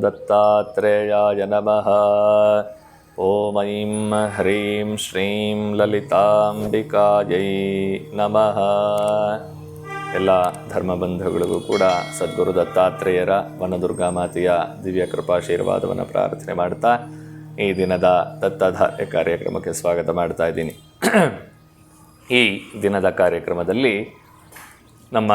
ದತ್ತಾತ್ರೇಯಾಯ ನಮಃ. ಓಂ ಐಂ ಹ್ರೀಂ ಶ್ರೀಂ ಲಲಿತಾಂಬಿಕಾಯೈ ನಮಃ. ಎಲ್ಲ ಧರ್ಮಬಂಧುಗಳಿಗೂ ಕೂಡ ಸದ್ಗುರು ದತ್ತಾತ್ರೇಯರ ವನದುರ್ಗಾ ಮಾತೆಯ ದಿವ್ಯ ಕೃಪಾಶೀರ್ವಾದವನ್ನು ಪ್ರಾರ್ಥನೆ ಮಾಡ್ತಾ ಈ ದಿನದ ದತ್ತಾಧಾರ್ಯ ಕಾರ್ಯಕ್ರಮಕ್ಕೆ ಸ್ವಾಗತ ಮಾಡ್ತಾ ಇದ್ದೀನಿ. ಈ ದಿನದ ಕಾರ್ಯಕ್ರಮದಲ್ಲಿ ನಮ್ಮ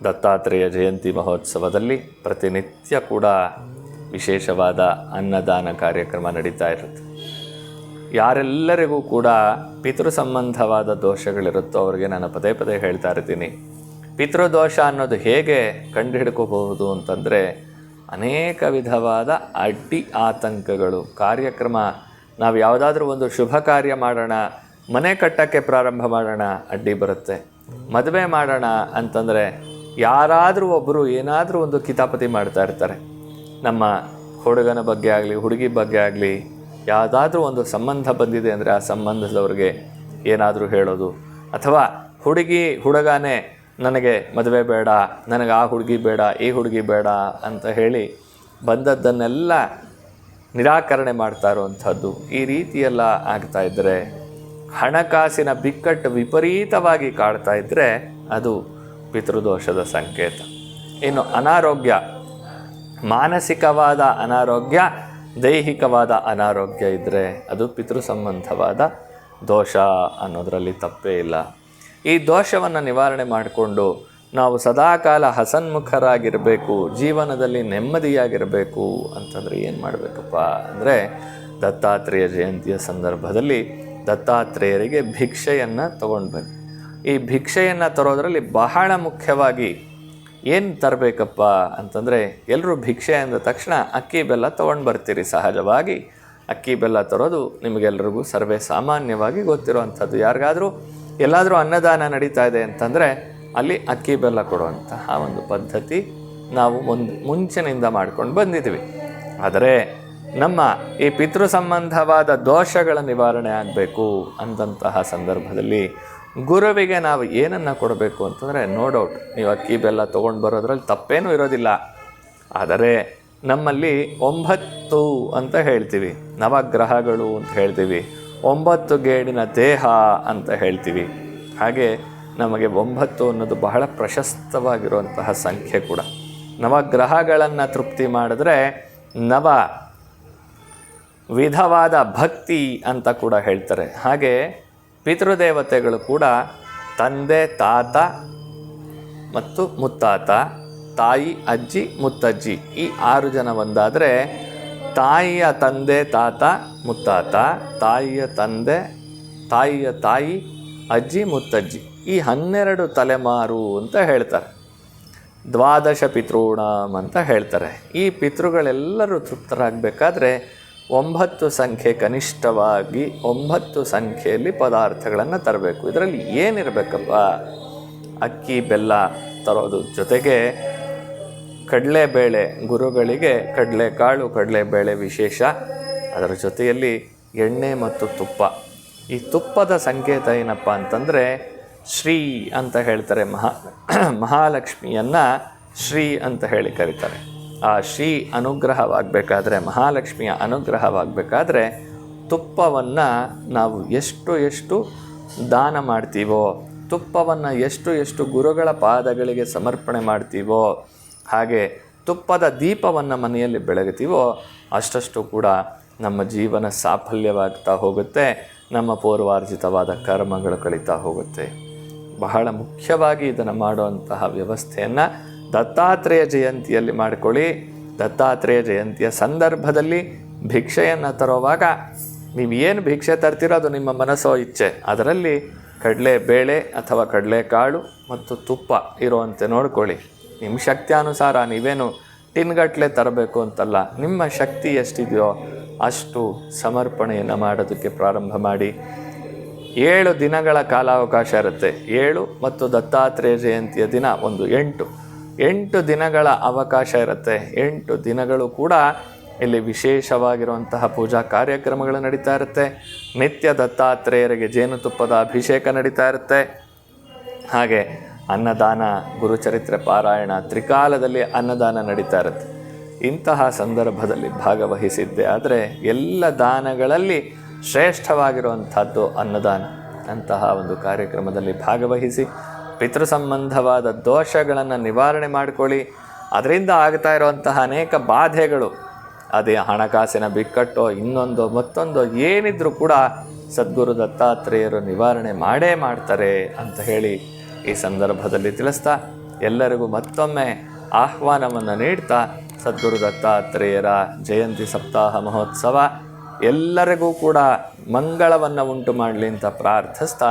ದತ್ತಾತ್ರೇಯ ಜಯಂತಿ ಮಹೋತ್ಸವದಲ್ಲಿ ಪ್ರತಿನಿತ್ಯ ಕೂಡ ವಿಶೇಷವಾದ ಅನ್ನದಾನ ಕಾರ್ಯಕ್ರಮ ನಡೀತಾ ಇರುತ್ತೆ. ಯಾರೆಲ್ಲರಿಗೂ ಕೂಡ ಪಿತೃ ಸಂಬಂಧವಾದ ದೋಷಗಳಿರುತ್ತೋ ಅವರಿಗೆ ನಾನು ಪದೇ ಪದೇ ಹೇಳ್ತಾ ಇರ್ತೀನಿ. ಪಿತೃದೋಷ ಅನ್ನೋದು ಹೇಗೆ ಕಂಡುಹಿಡ್ಕೋಬಹುದು ಅಂತಂದರೆ ಅನೇಕ ವಿಧವಾದ ಅಡ್ಡಿ ಆತಂಕಗಳು. ಕಾರ್ಯಕ್ರಮ ನಾವು ಯಾವುದಾದ್ರೂ ಒಂದು ಶುಭ ಕಾರ್ಯ ಮಾಡೋಣ, ಮನೆ ಕಟ್ಟಕ್ಕೆ ಪ್ರಾರಂಭ ಮಾಡೋಣ, ಅಡ್ಡಿ ಬರುತ್ತೆ. ಮದುವೆ ಮಾಡೋಣ ಅಂತಂದರೆ ಯಾರಾದರೂ ಒಬ್ಬರು ಏನಾದರೂ ಒಂದು ಕಿತಾಪತಿ ಮಾಡ್ತಾ ಇರ್ತಾರೆ. ನಮ್ಮ ಹುಡುಗನ ಬಗ್ಗೆ ಆಗಲಿ, ಹುಡುಗಿ ಬಗ್ಗೆ ಆಗಲಿ, ಯಾವುದಾದ್ರೂ ಒಂದು ಸಂಬಂಧ ಬಂದಿದೆ ಅಂದರೆ ಆ ಸಂಬಂಧದವ್ರಿಗೆ ಏನಾದರೂ ಹೇಳೋದು. ಅಥವಾ ಹುಡುಗಿ, ಹುಡುಗನೇ ನನಗೆ ಮದುವೆ ಬೇಡ, ನನಗೆ ಆ ಹುಡುಗಿ ಬೇಡ, ಈ ಹುಡುಗಿ ಬೇಡ ಅಂತ ಹೇಳಿ ಬಂದದ್ದನ್ನೆಲ್ಲ ನಿರಾಕರಣೆ ಮಾಡ್ತಾ ಇರುವಂಥದ್ದು. ಈ ರೀತಿಯೆಲ್ಲ ಆಗ್ತಾ ಇದ್ದರೆ ಹಣಕಾಸಿನ ಬಿಕ್ಕಟ್ಟು ವಿಪರೀತವಾಗಿ ಕಾಡ್ತಾ ಇದ್ದರೆ ಅದು ಪಿತೃದೋಷದ ಸಂಕೇತ. ಇನ್ನು ಅನಾರೋಗ್ಯ ಮಾನಸಿಕವಾದ ಅನಾರೋಗ್ಯ, ದೈಹಿಕವಾದ ಅನಾರೋಗ್ಯ ಇದ್ದರೆ ಅದು ಪಿತೃ ಸಂಬಂಧವಾದ ದೋಷ ಅನ್ನೋದರಲ್ಲಿ ತಪ್ಪೇ ಇಲ್ಲ. ಈ ದೋಷವನ್ನು ನಿವಾರಣೆ ಮಾಡಿಕೊಂಡು ನಾವು ಸದಾಕಾಲ ಹಸನ್ಮುಖರಾಗಿರಬೇಕು, ಜೀವನದಲ್ಲಿ ನೆಮ್ಮದಿಯಾಗಿರಬೇಕು ಅಂತಂದರೆ ಏನು ಮಾಡಬೇಕಪ್ಪ ಅಂದರೆ ದತ್ತಾತ್ರೇಯ ಜಯಂತಿಯ ಸಂದರ್ಭದಲ್ಲಿ ದತ್ತಾತ್ರೇಯರಿಗೆ ಭಿಕ್ಷೆಯನ್ನು ತಗೊಂಡು ಬನ್ನಿ ಈ ಭಿಕ್ಷೆಯನ್ನು ತರೋದರಲ್ಲಿ ಬಹಳ ಮುಖ್ಯವಾಗಿ ಏನು ತರಬೇಕಪ್ಪ ಅಂತಂದರೆ ಎಲ್ಲರೂ ಭಿಕ್ಷೆ ಅಂದ ತಕ್ಷಣ ಅಕ್ಕಿ ಬೆಲ್ಲ ತೊಗೊಂಡು ಬರ್ತೀರಿ ಸಹಜವಾಗಿ. ಅಕ್ಕಿ ಬೆಲ್ಲ ತರೋದು ನಿಮಗೆಲ್ರಿಗೂ ಸರ್ವೇ ಸಾಮಾನ್ಯವಾಗಿ ಗೊತ್ತಿರುವಂಥದ್ದು. ಯಾರಿಗಾದರೂ ಎಲ್ಲಾದರೂ ಅನ್ನದಾನ ನಡೀತಾ ಇದೆ ಅಂತಂದರೆ ಅಲ್ಲಿ ಅಕ್ಕಿ ಬೆಲ್ಲ ಕೊಡುವಂತಹ ಒಂದು ಪದ್ಧತಿ ನಾವು ಮುಂದೆ ಮುಂಚಿನಿಂದ ಮಾಡ್ಕೊಂಡು ಬಂದಿದ್ವಿ. ಆದರೆ ನಮ್ಮ ಈ ಪಿತೃ ಸಂಬಂಧವಾದ ದೋಷಗಳ ನಿವಾರಣೆ ಆಗಬೇಕು ಅಂದಂತಹ ಸಂದರ್ಭದಲ್ಲಿ ಗುರುವಿಗೆ ನಾವು ಏನನ್ನು ಕೊಡಬೇಕು ಅಂತಂದರೆ ನೋ ಡೌಟ್ ನೀವು ಅಕ್ಕಿ ಬೆಲ್ಲ ತೊಗೊಂಡು ಬರೋದ್ರಲ್ಲಿ ತಪ್ಪೇನೂ ಇರೋದಿಲ್ಲ. ಆದರೆ ನಮ್ಮಲ್ಲಿ ಒಂಬತ್ತು ಅಂತ ಹೇಳ್ತೀವಿ. ನವಗ್ರಹಗಳು ಅಂತ ಹೇಳ್ತೀವಿ. ಒಂಬತ್ತು ಗೇಡಿನ ದೇಹ ಅಂತ ಹೇಳ್ತೀವಿ. ಹಾಗೆ ನಮಗೆ ಒಂಬತ್ತು ಅನ್ನೋದು ಬಹಳ ಪ್ರಶಸ್ತವಾಗಿರುವಂತಹ ಸಂಖ್ಯೆ ಕೂಡ. ನವಗ್ರಹಗಳನ್ನು ತೃಪ್ತಿ ಮಾಡಿದ್ರೆ ನವ ವಿಧವಾದ ಭಕ್ತಿ ಅಂತ ಕೂಡ ಹೇಳ್ತಾರೆ. ಹಾಗೆ ಪಿತೃದೇವತೆಗಳು ಕೂಡ ತಂದೆ, ತಾತ ಮತ್ತು ಮುತ್ತಾತ, ತಾಯಿ, ಅಜ್ಜಿ, ಮುತ್ತಜ್ಜಿ ಈ ಆರು ಜನ ಒಂದಾದರೆ ತಾಯಿಯ ತಂದೆ, ತಾತ, ಮುತ್ತಾತ, ತಾಯಿಯ ತಂದೆ, ತಾಯಿಯ ತಾಯಿ, ಅಜ್ಜಿ, ಮುತ್ತಜ್ಜಿ ಈ ಹನ್ನೆರಡು ತಲೆಮಾರು ಅಂತ ಹೇಳ್ತಾರೆ. ದ್ವಾದಶ ಪಿತೃಣಾಮ್ ಅಂತ ಹೇಳ್ತಾರೆ. ಈ ಪಿತೃಗಳೆಲ್ಲರೂ ತೃಪ್ತರಾಗಬೇಕಾದ್ರೆ ಒಂಬತ್ತು ಸಂಖ್ಯೆ ಕನಿಷ್ಠವಾಗಿ ಒಂಬತ್ತು ಸಂಖ್ಯೆಯಲ್ಲಿ ಪದಾರ್ಥಗಳನ್ನು ತರಬೇಕು. ಇದರಲ್ಲಿ ಏನಿರಬೇಕಪ್ಪ? ಅಕ್ಕಿ, ಬೆಲ್ಲ ತರೋದು ಜೊತೆಗೆ ಕಡಲೆಬೇಳೆ, ಗುರುಗಳಿಗೆ ಕಡಲೆಕಾಳು, ಕಡಲೆಬೇಳೆ ವಿಶೇಷ. ಅದರ ಜೊತೆಯಲ್ಲಿ ಎಣ್ಣೆ ಮತ್ತು ತುಪ್ಪ. ಈ ತುಪ್ಪದ ಸಂಕೇತ ಏನಪ್ಪ ಅಂತಂದರೆ ಶ್ರೀ ಅಂತ ಹೇಳ್ತಾರೆ ಮಹಾ ಮಹಾಲಕ್ಷ್ಮಿಯನ್ನು ಶ್ರೀ ಅಂತ ಹೇಳಿ ಕರೀತಾರೆ. ಆ ಶ್ರೀ ಅನುಗ್ರಹವಾಗಬೇಕಾದ್ರೆ, ಮಹಾಲಕ್ಷ್ಮಿಯ ಅನುಗ್ರಹವಾಗಬೇಕಾದ್ರೆ ತುಪ್ಪವನ್ನು ನಾವು ಎಷ್ಟು ಎಷ್ಟು ದಾನ ಮಾಡ್ತೀವೋ, ತುಪ್ಪವನ್ನು ಎಷ್ಟು ಎಷ್ಟು ಗುರುಗಳ ಪಾದಗಳಿಗೆ ಸಮರ್ಪಣೆ ಮಾಡ್ತೀವೋ, ಹಾಗೆ ತುಪ್ಪದ ದೀಪವನ್ನು ಮನೆಯಲ್ಲಿ ಬೆಳಗುತ್ತೀವೋ, ಅಷ್ಟಷ್ಟು ಕೂಡ ನಮ್ಮ ಜೀವನ ಸಾಫಲ್ಯವಾಗ್ತಾ ಹೋಗುತ್ತೆ, ನಮ್ಮ ಪೂರ್ವಾರ್ಜಿತವಾದ ಕರ್ಮಗಳು ಕಳೀತಾ ಹೋಗುತ್ತೆ. ಬಹಳ ಮುಖ್ಯವಾಗಿ ಇದನ್ನು ಮಾಡುವಂತಹ ವ್ಯವಸ್ಥೆಯನ್ನು ದತ್ತಾತ್ರೇಯ ಜಯಂತಿಯಲ್ಲಿ ಮಾಡಿಕೊಳ್ಳಿ. ದತ್ತಾತ್ರೇಯ ಜಯಂತಿಯ ಸಂದರ್ಭದಲ್ಲಿ ಭಿಕ್ಷೆಯನ್ನು ತರುವಾಗ ನೀವು ಏನು ಭಿಕ್ಷೆ ತರ್ತೀರೋ ಅದು ನಿಮ್ಮ ಮನಸ್ಸೋ ಇಚ್ಛೆ. ಅದರಲ್ಲಿ ಕಡಲೆ ಬೇಳೆ ಅಥವಾ ಕಡಲೆಕಾಳು ಮತ್ತು ತುಪ್ಪ ಇರುವಂತೆ ನೋಡ್ಕೊಳ್ಳಿ. ನಿಮ್ಮ ಶಕ್ತಿಯಾನುಸಾರ ನೀವೇನು ಟಿನ್ಗಟ್ಲೆ ತರಬೇಕು ಅಂತಲ್ಲ, ನಿಮ್ಮ ಶಕ್ತಿ ಎಷ್ಟಿದೆಯೋ ಅಷ್ಟು ಸಮರ್ಪಣೆಯನ್ನು ಮಾಡೋದಕ್ಕೆ ಪ್ರಾರಂಭ ಮಾಡಿ. ಏಳು ದಿನಗಳ ಕಾಲಾವಕಾಶ ಇರುತ್ತೆ. ಏಳು ಮತ್ತು ದತ್ತಾತ್ರೇಯ ಜಯಂತಿಯ ದಿನ ಒಂದು ಎಂಟು. ಎಂಟು ದಿನಗಳ ಅವಕಾಶ ಇರುತ್ತೆ. ಎಂಟು ದಿನಗಳು ಕೂಡ ಇಲ್ಲಿ ವಿಶೇಷವಾಗಿರುವಂತಹ ಪೂಜಾ ಕಾರ್ಯಕ್ರಮಗಳು ನಡೀತಾ ಇರುತ್ತೆ. ನಿತ್ಯ ದತ್ತಾತ್ರೇಯರಿಗೆ ಜೇನುತುಪ್ಪದ ಅಭಿಷೇಕ ನಡೀತಾ ಇರುತ್ತೆ. ಹಾಗೆ ಅನ್ನದಾನ, ಗುರುಚರಿತ್ರೆ ಪಾರಾಯಣ, ತ್ರಿಕಾಲದಲ್ಲಿ ಅನ್ನದಾನ ನಡೀತಾ ಇರುತ್ತೆ. ಇಂತಹ ಸಂದರ್ಭದಲ್ಲಿ ಭಾಗವಹಿಸಿದ್ದೆ ಆದರೆ ಎಲ್ಲ ದಾನಗಳಲ್ಲಿ ಶ್ರೇಷ್ಠವಾಗಿರುವಂಥದ್ದು ಅನ್ನದಾನ. ಅಂತಹ ಒಂದು ಕಾರ್ಯಕ್ರಮದಲ್ಲಿ ಭಾಗವಹಿಸಿ ಪಿತೃ ಸಂಬಂಧವಾದ ದೋಷಗಳನ್ನು ನಿವಾರಣೆ ಮಾಡಿಕೊಳ್ಳಿ. ಅದರಿಂದ ಆಗ್ತಾ ಇರುವಂತಹ ಅನೇಕ ಬಾಧೆಗಳು, ಅದೇ ಹಣಕಾಸಿನ ಬಿಕ್ಕಟ್ಟೋ, ಇನ್ನೊಂದು, ಮತ್ತೊಂದು, ಏನಿದ್ರೂ ಕೂಡ ಸದ್ಗುರು ದತ್ತಾತ್ರೇಯರು ನಿವಾರಣೆ ಮಾಡೇ ಮಾಡ್ತಾರೆ ಅಂತ ಹೇಳಿ ಈ ಸಂದರ್ಭದಲ್ಲಿ ತಿಳಿಸ್ತಾ, ಎಲ್ಲರಿಗೂ ಮತ್ತೊಮ್ಮೆ ಆಹ್ವಾನವನ್ನು ನೀಡ್ತಾ, ಸದ್ಗುರು ದತ್ತಾತ್ರೇಯರ ಜಯಂತಿ ಸಪ್ತಾಹ ಮಹೋತ್ಸವ ಎಲ್ಲರಿಗೂ ಕೂಡ ಮಂಗಳವನ್ನು ಉಂಟು ಮಾಡಲಿ ಅಂತ ಪ್ರಾರ್ಥಿಸ್ತಾ